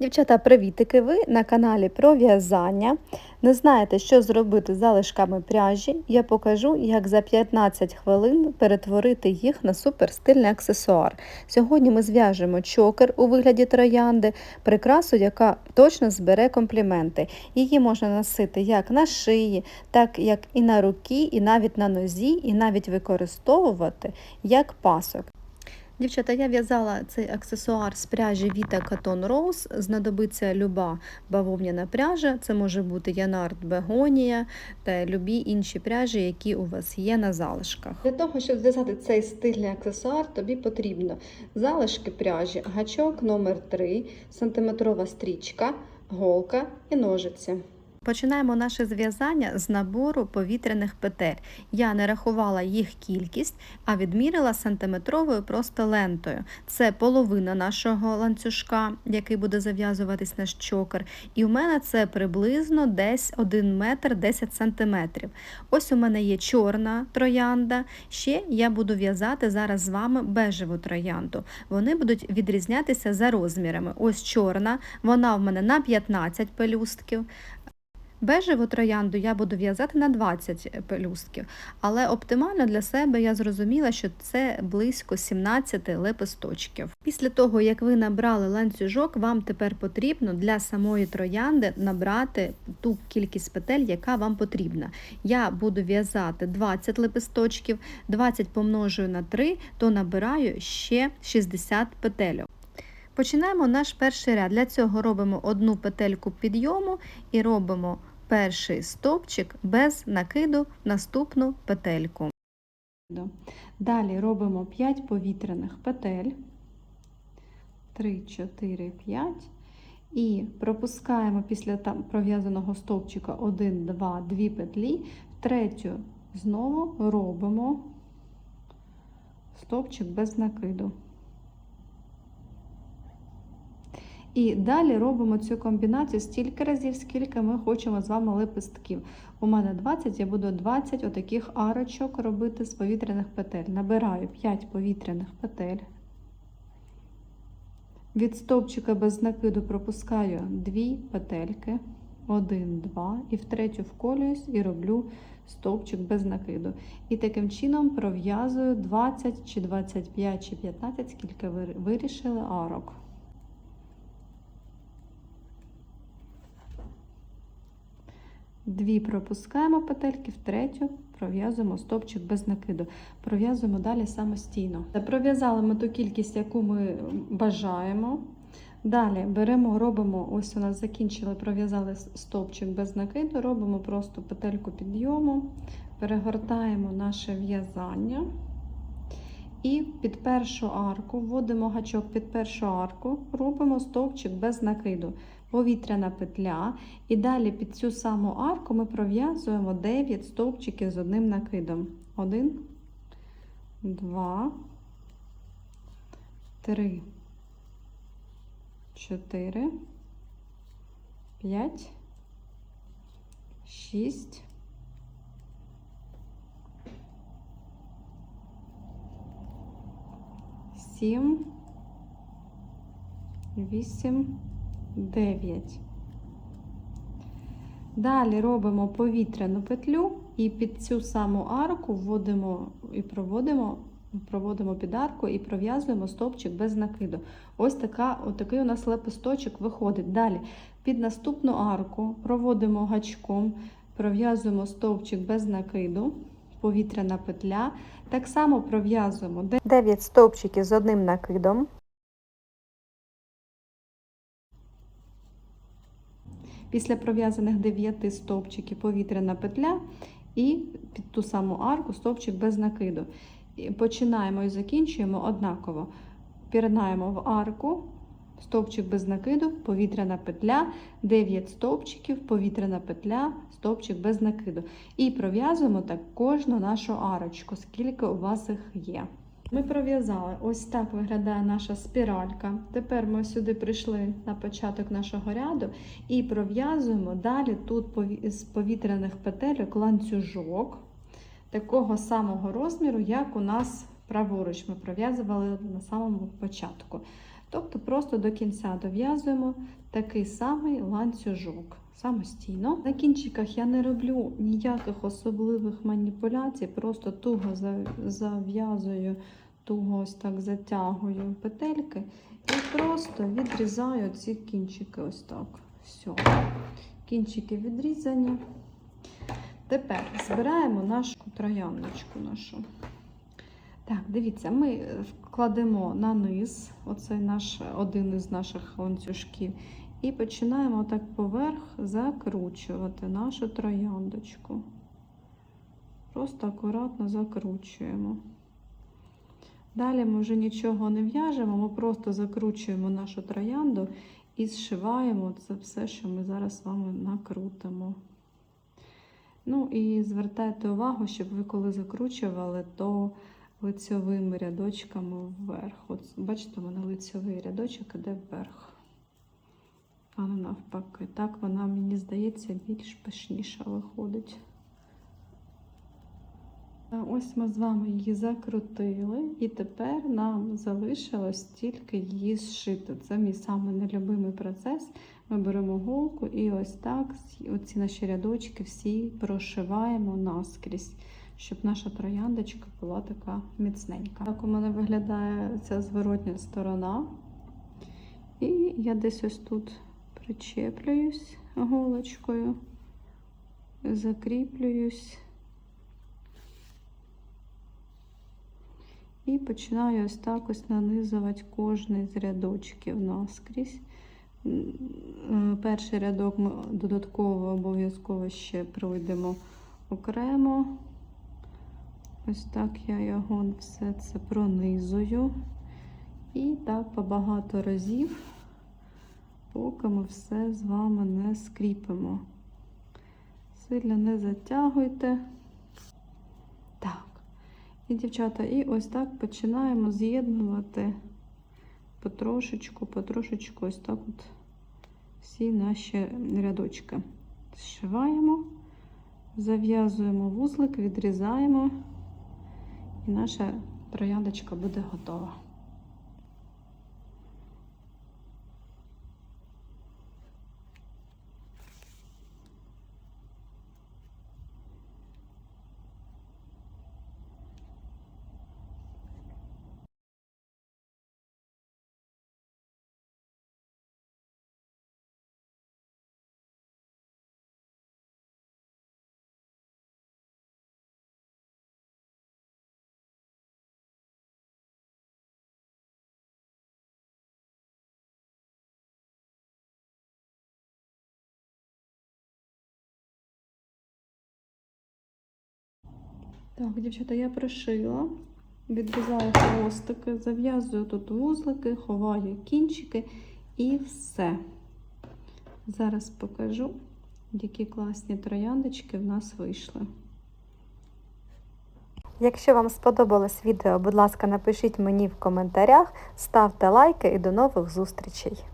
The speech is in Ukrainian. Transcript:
Дівчата, привітики! Ви на каналі про в'язання. Не знаєте, що зробити з залишками пряжі? Я покажу, як за 15 хвилин перетворити їх на суперстильний аксесуар. Сьогодні ми зв'яжемо чокер у вигляді троянди, прикрасу, яка точно збере компліменти. Її можна носити як на шиї, так як і на руки, і навіть на нозі, і навіть використовувати як пасок. Дівчата, я в'язала цей аксесуар з пряжі Vita Cotton Rose. Знадобиться люба бавовняна пряжа. Це може бути Янард Бегонія та любі інші пряжі, які у вас є на залишках. Для того, щоб зв'язати цей стильний аксесуар, тобі потрібно залишки пряжі, гачок номер 3 сантиметрова стрічка, голка і ножиці. Починаємо наше зв'язання з набору повітряних петель. Я не рахувала їх кількість, а відміряла сантиметровою просто лентою. Це половина нашого ланцюжка, який буде зав'язуватись наш чокер. І у мене це приблизно десь 1 метр 10 сантиметрів. Ось у мене є чорна троянда. Ще я буду в'язати зараз з вами бежеву троянду. Вони будуть відрізнятися за розмірами. Ось чорна, вона в мене на 15 пелюстків. Бежеву троянду я буду в'язати на 20 пелюстків, але оптимально для себе я зрозуміла, що це близько 17 лепесточків. Після того, як ви набрали ланцюжок, вам тепер потрібно для самої троянди набрати ту кількість петель, яка вам потрібна. Я буду в'язати 20 лепесточків, 20 помножую на 3, то набираю ще 60 петель. Починаємо наш перший ряд. Для цього робимо одну петельку підйому і робимо перший стовпчик без накиду наступну петельку. Далі робимо 5 повітряних петель. 3, 4, 5. І пропускаємо після там пров'язаного стовпчика 1, 2, 2 петлі. В третю знову робимо стовпчик без накиду. І далі робимо цю комбінацію стільки разів, скільки ми хочемо з вами лепестків. У мене 20, я буду 20 отаких арочок робити з повітряних петель. Набираю 5 повітряних петель. Від стовпчика без накиду пропускаю 2 петельки. 1, 2, і в третю вколююсь і роблю стовпчик без накиду. І таким чином пров'язую 20 чи 25 чи 15, скільки ви вирішили арок. Дві пропускаємо петельки, в третю пров'язуємо стовпчик без накиду. Пров'язуємо далі самостійно. Пров'язали ми ту кількість, яку ми бажаємо. Далі беремо, робимо, ось у нас закінчили, пров'язали стовпчик без накиду, робимо просто петельку підйому, перегортаємо наше в'язання. І під першу арку вводимо гачок під першу арку, робимо стовпчик без накиду, повітряна петля. І далі під цю саму арку ми пров'язуємо 9 стовпчиків з одним накидом. 1, 2, 3, 4, 5, 6, сім, вісім, дев'ять. Далі робимо повітряну петлю і під цю саму арку вводимо і проводимо, проводимо під арку і пров'язуємо стовпчик без накиду. Ось така, отакий у нас лепесточок виходить. Далі під наступну арку проводимо гачком, пров'язуємо стовпчик без накиду повітряна петля. Так само пров'язуємо 9 стовпчиків з одним накидом. Після пров'язаних 9 стовпчиків повітряна петля і під ту саму арку стовпчик без накиду. Починаємо і закінчуємо однаково. Пірнаємо в арку, стовпчик без накиду, повітряна петля, 9 стовпчиків, повітряна петля, стовпчик без накиду. І пров'язуємо так кожну нашу арочку, скільки у вас їх є. Ми пров'язали, ось так виглядає наша спіралька. Тепер ми сюди прийшли на початок нашого ряду і пров'язуємо далі тут з повітряних петельок ланцюжок такого самого розміру, як у нас праворуч ми пров'язували на самому початку. Тобто просто до кінця дов'язуємо такий самий ланцюжок самостійно. На кінчиках я не роблю ніяких особливих маніпуляцій, просто туго зав'язую, туго ось так затягую петельки і просто відрізаю ці кінчики ось так. Все. Кінчики відрізані. Тепер збираємо нашу трояндочку нашу. Так, дивіться, ми вкладемо на низ, оцей наш один із наших ланцюжків, і починаємо так поверх закручувати нашу трояндочку. Просто акуратно закручуємо. Далі ми вже нічого не в'яжемо, ми просто закручуємо нашу троянду і зшиваємо це все, що ми зараз з вами накрутимо. Ну і звертайте увагу, щоб ви коли закручували, то лицьовими рядочками вверх. От бачите, у мене лицьовий рядочок іде вверх. А не навпаки. Так вона, мені здається, більш пишніша виходить. Ось ми з вами її закрутили, і тепер нам залишилось тільки її зшити. Це мій самий нелюбимий процес. Ми беремо голку і ось так оці наші рядочки всі прошиваємо наскрізь, щоб наша трояндочка була така міцненька. Так у мене виглядає ця зворотня сторона. І я десь ось тут причеплююсь голочкою, закріплююсь. І починаю ось так ось нанизувати кожний з рядочків наскрізь. Е, Перший рядок ми додатково обов'язково ще пройдемо окремо. Ось так я його все це пронизую. І так побагато разів, поки ми все з вами не скріпимо. Сильно не затягуйте. Так. І, дівчата, і ось так починаємо з'єднувати потрошечку, потрошечку, ось так от всі наші рядочки. Зшиваємо, зав'язуємо вузлик, відрізаємо, і наша трояндочка буде готова. Так, дівчата, я пришила, відрізаю хвостики, зав'язую тут вузлики, ховаю кінчики і все. Зараз покажу, які класні трояндочки в нас вийшли. Якщо вам сподобалось відео, будь ласка, напишіть мені в коментарях, ставте лайки і до нових зустрічей!